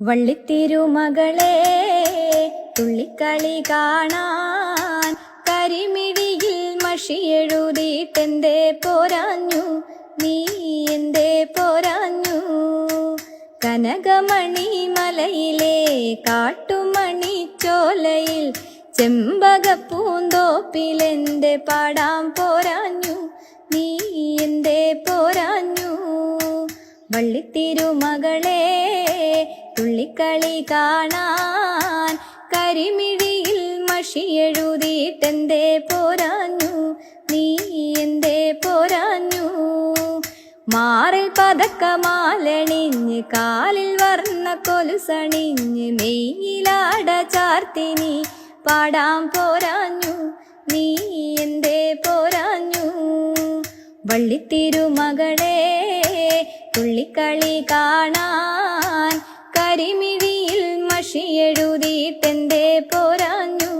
വള്ളിത്തിരുമകളെ തുള്ളിക്കളി കാണാൻ കരിമിഴിയിൽ മഷിയെഴുതിയിട്ടെന്തേ പോരാഞ്ഞു? നീ എന്തേ പോരാഞ്ഞു? കനകമണി മലയിലെ കാട്ടുമണി ചോലയിൽ ചെമ്പകപ്പൂന്തോപ്പിലെന്റെ പാടാം പോരാഞ്ഞു? വള്ളിത്തിരുമകളെ തുള്ളിക്കളി കാണാൻ കരിമിഴിയിൽ മഷിയെഴുതിയിട്ടെന്തേ പോരാഞ്ഞു? നീ എന്തേ പോരാഞ്ഞു? മാറിൽ പതക്കമാലണിഞ്ഞ് കാലിൽ വർണ കൊലുസണിഞ്ഞ് മെയ്യിലാട ചാർത്തിനി പാടാൻ പോരാഞ്ഞു. നീ എന്തേ പോരാഞ്ഞു? വള്ളിത്തിരുമകളെ പുള്ളിക്കളി കാണാൻ കരിമിഴിയിൽ മഷിയെഴുതിയിട്ടെന്തേ പോരാഞ്ഞു.